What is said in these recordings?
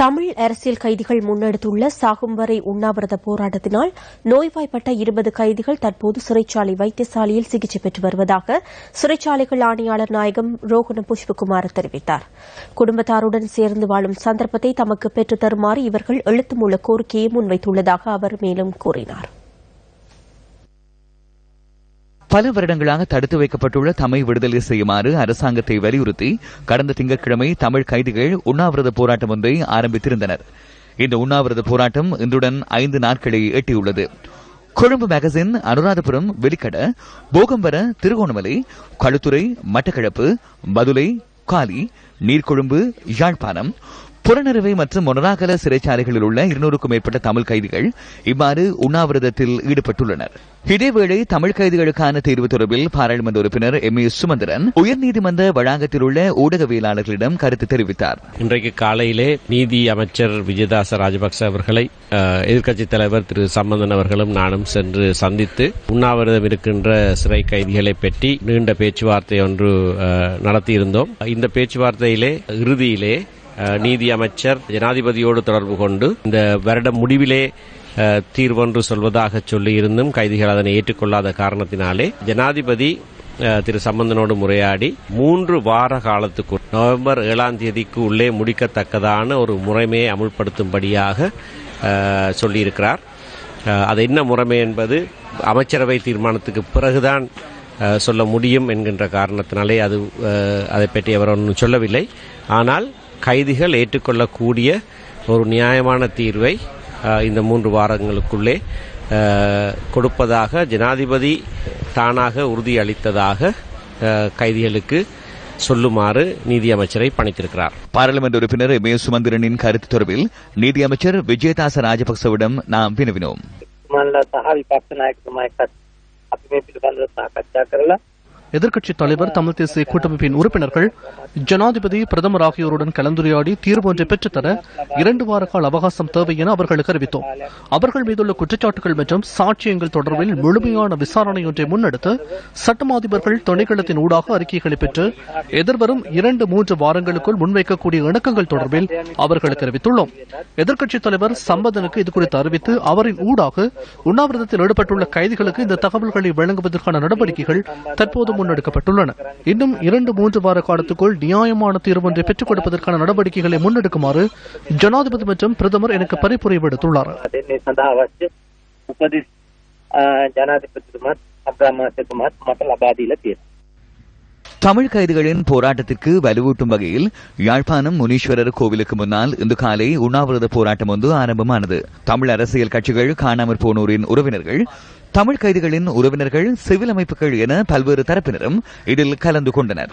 தமிழ் அரசியல் கைதிகள் முன்னெடுத்துள்ள சாகும் வரை உண்ணாவிரத போராட்டத்தினால் நோய்வாய்ப்பட்ட இருபது கைதிகள் தற்போது சிறைச்சாலை வைத்தியசாலையில் சிகிச்சை பெற்று வருவதாக சிறைச்சாலைகள் ஆணையாளர் நாயகம் ரோகண புஷ்பகுமார் தெரிவித்தார். குடும்பத்தாருடன் சேர்ந்து வாழும் சந்தர்ப்பத்தை தமக்கு பெற்றுத் தருமாறு இவர்கள் எழுத்துமூல கோரிக்கையை முன்வைத்துள்ளதாக அவர் மேலும் கூறினார். பல வருடங்களாக தடுத்து வைக்கப்பட்டுள்ள தமிழ் விடுதலை செய்யுமாறு அரசாங்கத்தை வலியுறுத்தி கடந்த திங்கட்கிழமை தமிழ் கைதிகள் உண்ணாவிரத போராட்டம் ஒன்றை ஆரம்பித்திருந்தனர். இந்த உண்ணாவிரத போராட்டம் இன்றுடன் ஐந்து நாட்களை எட்டியுள்ளது. கொழும்பு மேகசின் அனுராதபுரம் வெலிக்கட போகம்பர திருகோணமலை களுத்துறை மட்டக்களப்பு பதுளை காலி நீர்கொழும்பு யாழ்ப்பாணம் புறநிறுவை மற்றும் மொனராகல சிறைச்சாலைகளில் உள்ள இருநூறுக்கும் மேற்பட்ட தமிழ் கைதிகள் இவ்வாறு உண்ணாவிரதத்தில் ஈடுபட்டுள்ளனர். இதேவேளை தமிழ் கைதிகளுக்கான தீர்வு தொடர்பில் பாராளுமன்ற உறுப்பினர் எம். ஏ. சுமந்திரன் உயர்நீதிமன்ற வளாகத்தில் உள்ள ஊடகவியலாளர்களிடம் கருத்து தெரிவித்தார். இன்றைக்கு காலையிலே நீதி அமைச்சர் விஜயதாச ராஜபக்ச அவர்களை எதிர்க்கட்சித் தலைவர் திரு. சம்பந்தன் அவர்களும் நானும் சென்று சந்தித்து உண்ணாவிரதம் இருக்கின்ற சிறை கைதிகளை பற்றி நீண்ட பேச்சுவார்த்தை ஒன்று நடத்தியிருந்தோம். இந்த பேச்சுவார்த்தையிலே இறுதியிலே நீதி அமைச்சர் ஜனாதிபதியோடு தொடர்பு கொண்டு இந்த வருடம் முடிவிலே தீர்வொன்று சொல்வதாக சொல்லியிருந்தும் கைதிகள் அதனை ஏற்றுக்கொள்ளாத காரணத்தினாலே ஜனாதிபதி திரு சம்பந்தனோடு முறையாடி மூன்று வார காலத்துக்கு நவம்பர் ஏழாம் தேதிக்கு உள்ளே முடிக்கத்தக்கதான ஒரு முறைமையை அமுல்படுத்தும்படியாக சொல்லியிருக்கிறார். அது என்ன முறைமை என்பது அமைச்சரவை தீர்மானத்துக்கு பிறகுதான் சொல்ல முடியும் என்கின்ற காரணத்தினாலே அது அதை பற்றி அவர் ஒன்றும் சொல்லவில்லை. ஆனால் கைதிகள் ஏற்றுக்கொள்ளக்கூடிய ஒரு நியாயமான தீர்வை இந்த மூன்று வாரங்களுக்குள்ளே கொடுப்பதாக ஜனாதிபதி தானாக உறுதியளித்ததாக கைதிகளுக்கு சொல்லுமாறு நீதியமைச்சரை பணித்திருக்கிறார். பாராளுமன்ற உறுப்பினர் ஏ சுமந்திரனின் கருத்து தொடர்பில் நீதியமைச்சர் விஜயதாச ராஜபக்சவிடம் நாம் வினவினோம். எதிர்க்கட்சித் தலைவர் தமிழ் தேசிய கூட்டமைப்பின் உறுப்பினர்கள் ஜனாதிபதி பிரதமர் ஆகியோருடன் கலந்துரையாடி தீர்வு ஒன்றை பெற்றுத்தர இரண்டு வார கால அவகாசம் தேவை என அவர்களுக்கு அறிவித்தோம். அவர்கள் மீதுள்ள குற்றச்சாட்டுகள் மற்றும் சாட்சியங்கள் தொடர்பில் முழுமையான விசாரணை ஒன்றை முன்னெடுத்து சட்டமாதிபர்கள் துணைக்களத்தின் ஊடாக அறிக்கைகளை பெற்று எதிர்வரும் இரண்டு மூன்று வாரங்களுக்குள் முன்வைக்கக்கூடிய இணக்கங்கள் தொடர்பில் அவர்களுக்கு அறிவித்துள்ளோம். எதிர்க்கட்சித் தலைவர் சம்பதனுக்கு இதுகுறித்து அறிவித்து அவரின் ஊடாக உண்ணாவிரதத்தில் ஈடுபட்டுள்ள கைதிகளுக்கு இந்த தகவல்களை வழங்குவதற்கான நடவடிக்கைகள் தற்போது முன்னெடுக்கப்பட்டுள்ளன. இன்னும் இரண்டு மூன்று வார காலத்துக்குள் நியாயமான தீர்வு ஒன்றை பெற்றுக் கொடுப்பதற்கான நடவடிக்கைகளை முன்னெடுக்குமாறு ஜனாதிபதி மற்றும் பிரதமர் எனக்கு பரிந்துரை விடுத்துள்ளார். தமிழ் கைதிகளின் போராட்டத்திற்கு வலுவூட்டும் வகையில் யாழ்ப்பாணம் முனீஸ்வரர் கோவிலுக்கு முன்னால் இன்று காலை உண்ணாவிரத போராட்டம் ஒன்று ஆரம்பமானது. தமிழ் அரசியல் கட்சிகள் காணாமற் போனோரின் உறவினர்கள் தமிழ் கைதிகளின் உறவினர்கள் சிவில் அமைப்புகள் என பல்வேறு தரப்பினரும் இதில் கலந்து கொண்டனர்.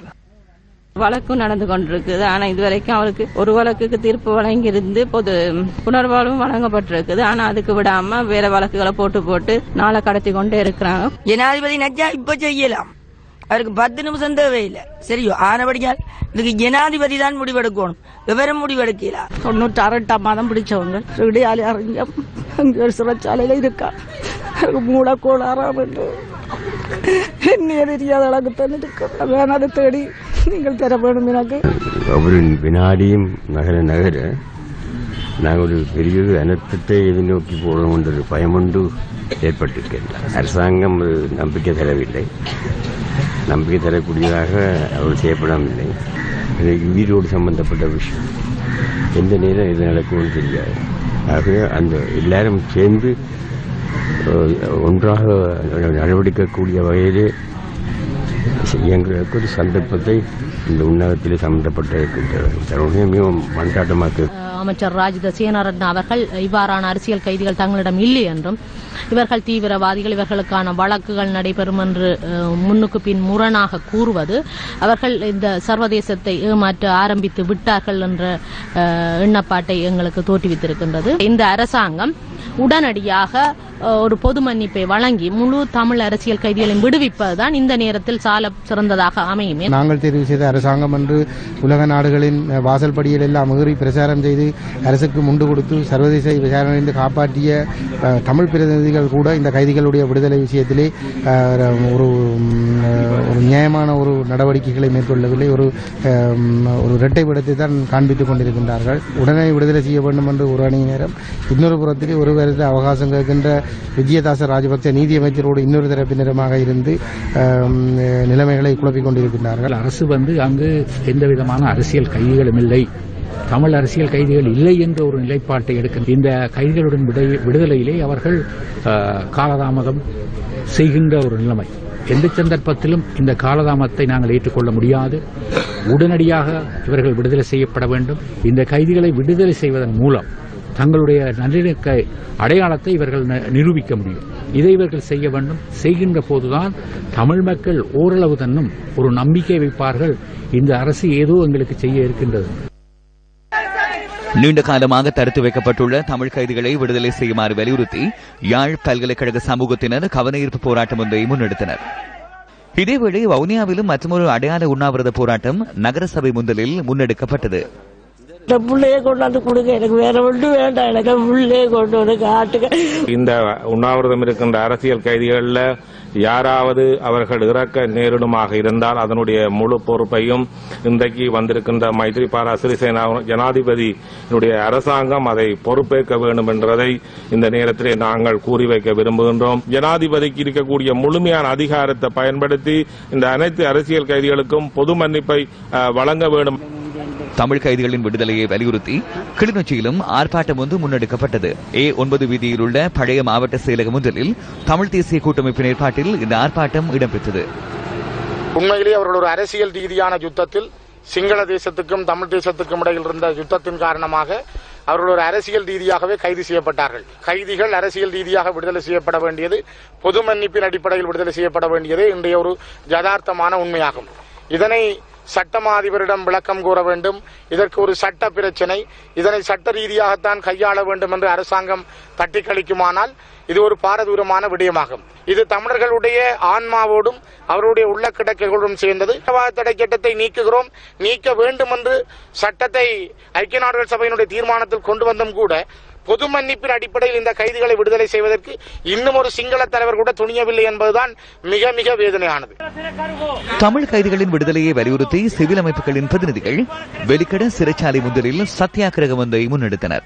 வழக்கு நடந்து கொண்டிருக்குது. ஆனா இதுவரைக்கும் அவருக்கு ஒரு வழக்குக்கு தீர்ப்பு வழங்கியிருந்து பொது புனர்வாழ்வும் வழங்கப்பட்டிருக்குது. ஆனா அதுக்கு விடாம வேற வழக்குகளை போட்டு போட்டு நாளை கடத்தி கொண்டே இருக்கிறாங்க. ஜனாதிபதி நஜா இப்ப செய்யலாம். அவருக்கு பத்து நிமிஷம் தேவையில்லை. சரியோ? ஆனபடியால் இதுக்கு ஜனாதிபதி தான் முடிவெடுக்கணும். விவரம் முடிவெடுக்கலாம் தொண்ணூற்றி அரட்டாம் மாதம் பிடிச்சவங்க. விடியாலி அறிஞ்சம் அங்கே சிறைச்சாலையில இருக்கா. மூளை கோளாறாம் என்று. என்ன தெரியாத அளவுக்கு தான் இருக்கு வேணாலும் தேடி நீங்கள் தர வேணும் எனக்கு. ஒவ்வொரு வினாடியும் நகர நகர நாங்கள் ஒரு பெரிய அனர்த்தத்தை எதிர்நோக்கி போகிறோம் என்ற ஒரு பயமொன்று ஏற்பட்டிருக்கிறது அரசாங்கம் ஒரு நம்பிக்கை தரவில்லை. நம்பிக்கை தரக்கூடியதாக அவர் செய்யப்படவில்லை உயிரோடு சம்பந்தப்பட்ட விஷயம். எந்த நேரம் இது நடக்கும்னு தெரியாது. ஆகவே அந்த எல்லாரும் சேர்ந்து ஒன்றாக நடவடிக்கக்கூடிய வகையிலே எங்களுக்கு ஒரு சந்தர்ப்பத்தை இந்த உன்னதத்திலே சம்பந்தப்பட்ட தருணம் மிகவும் மன்றாட்டமாக அமைச்சர் ராஜித சேனாரத்ன அவர்கள் இவ்வாறான அரசியல் கைதிகள் தங்களிடம் இல்லை என்றும் இவர்கள் தீவிரவாதிகள் இவர்களுக்கான வழக்குகள் நடைபெறும் என்று முன்னுக்கு பின் முரணாக கூறுவது அவர்கள் இந்த சர்வதேசத்தை ஏமாற்ற ஆரம்பித்து விட்டார்கள் என்ற எண்ணப்பாட்டை எங்களுக்கு தோற்றுவித்திருக்கின்றது. இந்த அரசாங்கம் உடனடியாக ஒரு பொது மன்னிப்பை வழங்கி முழு தமிழ் அரசியல் கைதிகளையும் விடுவிப்பதுதான் இந்த நேரத்தில் சால சிறந்ததாக அமையுமே நாங்கள் தெரிவு செய்த அரசாங்கம் என்று உலக நாடுகளின் வாசல் படியில் எல்லாம் மீறி பிரச்சாரம் செய்து அரசுக்கு முண்டு கொடுத்து சர்வதேச விசாரணையிலிருந்து காப்பாற்றிய தமிழ் பிரதிநிதிகள் கூட இந்த கைதிகளுடைய விடுதலை விஷயத்திலே ஒரு ஒரு நியாயமான ஒரு நடவடிக்கைகளை மேற்கொள்ளவில்லை. ஒரு ஒரு இரட்டை விடத்தை தான் காண்பித்துக் கொண்டிருக்கின்றார்கள். உடனே விடுதலை செய்ய வேண்டும் என்று ஒரு அணியினரும் இன்னொரு புறத்திலே ஒரு வருட அவகாசம் கேட்கின்ற விஜயதாச ராஜபக்ச நீதியமைச்சரோடு இன்னொரு தரப்பினருமாக இருந்து நிலைமைகளை குழப்பிக் கொண்டிருக்கிறார்கள் அரசு வந்து அங்கு எந்த விதமான அரசியல் கைதிகளும் இல்லை. தமிழ் அரசியல் கைதிகள் இல்லை என்ற ஒரு நிலைப்பாட்டை எடுக்க இந்த கைதிகளுடன் விடுதலையிலே அவர்கள் காலதாமதம் செய்கின்ற ஒரு நிலைமை. எந்த சந்தர்ப்பத்திலும் இந்த காலதாமத்தை நாங்கள் ஏற்றுக்கொள்ள முடியாது. உடனடியாக இவர்கள் விடுதலை செய்யப்பட வேண்டும். இந்த கைதிகளை விடுதலை செய்வதன் மூலம் தங்களுடைய நல்லிணக்க அடையாளத்தை இவர்கள் நிரூபிக்க முடியும். இதை இவர்கள் செய்ய வேண்டும். செய்கின்ற போதுதான் தமிழ் மக்கள் ஓரளவு தன்னும் ஒரு நம்பிக்கை வைப்பார்கள். இந்த அரசு ஏதோ எங்களுக்கு செய்ய இருக்கின்றது. நீண்ட காலமாக தடுத்து வைக்கப்பட்டுள்ள தமிழ் கைதிகளை விடுதலை செய்யுமாறு வலியுறுத்தி யாழ் பல்கலைக்கழக சமூகத்தினர் கவனஈர்ப்பு போராட்டம் ஒன்றை முன்னெடுத்தனர். இதேவேளை வவுனியாவிலும் மற்றொரு அடையாள உண்ணாவிரத போராட்டம் நகரசபை முந்தலில் முன்னெடுக்கப்பட்டது. இந்த பிள்ளைய கொண்டாந்து கொடுங்க. எனக்கு வேற ஒன்றும் வேண்டாம். எனக்கு பிள்ளையே கொண்டு வந்து காட்டுங்க. இந்த உண்ணாவிரதம் இருக்கின்ற அரசியல் கைதிகளில் யாராவது அவர்கள் இறக்க நேரிடுமாக இருந்தால் அதனுடைய முழு பொறுப்பையும் இன்றைக்கு வந்திருக்கின்ற மைத்ரிபால சிறிசேனா ஜனாதிபதியினுடைய அரசாங்கம் அதை பொறுப்பேற்க வேண்டும் என்றதை இந்த நேரத்திலே நாங்கள் கூறி வைக்க விரும்புகின்றோம். ஜனாதிபதிக்கு இருக்கக்கூடிய முழுமையான அதிகாரத்தை பயன்படுத்தி இந்த அனைத்து அரசியல் கைதிகளுக்கும் பொது மன்னிப்பை வழங்க வேண்டும். தமிழ் கைதிகளின் விடுதலையை வலியுறுத்தி கிளிநொச்சியிலும் ஆர்ப்பாட்டம் ஒன்று முன்னெடுக்கப்பட்டது. ஏ ஒன்பது வீதியில் உள்ள பழைய மாவட்ட செயலகம் முதலில் தமிழ் தேசிய கூட்டமைப்பின் ஏற்பாட்டில் இந்த ஆர்ப்பாட்டம் இடம்பெற்றது. உண்மையிலேயே அவர்கள் ஒரு அரசியல் ரீதியான யுத்தத்தில் சிங்கள தேசத்துக்கும் தமிழ் தேசத்துக்கும் இடையில் இருந்த யுத்தத்தின் காரணமாக அவர்கள் ஒரு அரசியல் ரீதியாகவே கைது செய்யப்பட்டார்கள். கைதிகள் அரசியல் ரீதியாக விடுதலை செய்யப்பட வேண்டியது பொது மன்னிப்பின் அடிப்படையில் விடுதலை செய்யப்பட வேண்டியது இன்றைய ஒரு யதார்த்தமான உண்மையாகும். இதனை சட்டமா அதிபரிடம் விளக்கம் கூற வேண்டும். இதற்கு ஒரு சட்ட பிரச்சனை. இதனை சட்ட ரீதியாகத்தான் கையாள வேண்டும் என்று அரசாங்கம் தட்டி கழிக்குமானால் இது ஒரு பாரதூரமான விடயமாகும். இது தமிழர்களுடைய ஆன்மாவோடும் அவருடைய உள்ள கிடக்கைகளோடும் சேர்ந்தது தடை சட்டத்தை நீக்குகிறோம். நீக்க வேண்டும் என்று சட்டத்தை ஐக்கிய நாடுகள் சபையினுடைய தீர்மானத்தில் கொண்டு வந்தும் கூட பொது மன்னிப்பின் அடிப்படையில் இந்த கைதிகளை விடுதலை செய்வதற்கு இன்னும் ஒரு சிங்கள தலைவர் கூட துணியவில்லை என்பதுதான் மிக மிக வேதனையானது. தமிழ் கைதிகளின் விடுதலையை வலியுறுத்தி சிவில் அமைப்புகளின் பிரதிநிதிகள் வெளிக்கட சிறைச்சாலை முதலில் சத்தியாகிரகம் ஒன்றை முன்னெடுத்தனர்.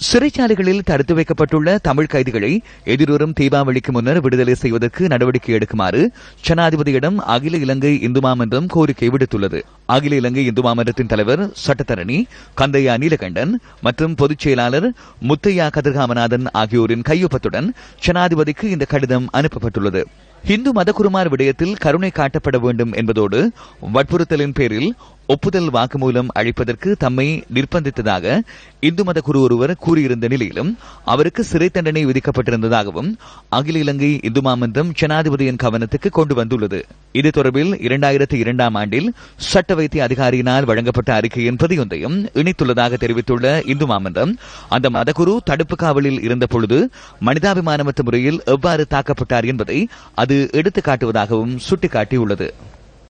சிறைச்சாலைகளில் தடுத்து வைக்கப்பட்டுள்ள தமிழ் கைதிகளை எதிர்வரும் தீபாவளிக்கு முன்னர் விடுதலை செய்வதற்கு நடவடிக்கை எடுக்குமாறு ஜனாதிபதியிடம் அகில இலங்கை இந்து மாமன்றம் கோரிக்கை விடுத்துள்ளது. அகில இலங்கை இந்து மாமன்றத்தின் தலைவர் சட்டத்தரணி கந்தையா நீலகண்டன் மற்றும் பொதுச் செயலாளர் முத்தையா கதிர்காமநாதன் ஆகியோரின் கையொப்பத்துடன் ஜனாதிபதிக்கு இந்த கடிதம் அனுப்பப்பட்டுள்ளது. இந்து மதகுருமார் விடயத்தில் கருணை காட்டப்பட வேண்டும் என்பதோடு வற்புறுத்தலின் பேரில் ஒப்புதல் வாக்குமூலம் அளிப்பதற்கு தம்மை நிர்பந்தித்ததாக இந்து மத குரு ஒருவர் கூறியிருந்த நிலையிலும் அவருக்கு சிறை தண்டனை விதிக்கப்பட்டிருந்ததாகவும் அகில இலங்கை இந்து மாமன்றம் ஜனாதிபதியின் கவனத்துக்கு கொண்டு வந்துள்ளது. இது தொடர்பில் இரண்டாயிரத்தி இரண்டாம் ஆண்டில் சட்ட வைத்திய அதிகாரியினால் வழங்கப்பட்ட அறிக்கையின் பிரதியொன்றையும் இணைத்துள்ளதாக தெரிவித்துள்ள இந்து மாமன்றம் அந்த மதகுரு தடுப்பு காவலில் இருந்தபொழுது மனிதாபிமானமற்ற முறையில் எவ்வாறு தாக்கப்பட்டார் என்பதை அது எடுத்துக்காட்டுவதாகவும் சுட்டிக்காட்டியுள்ளது.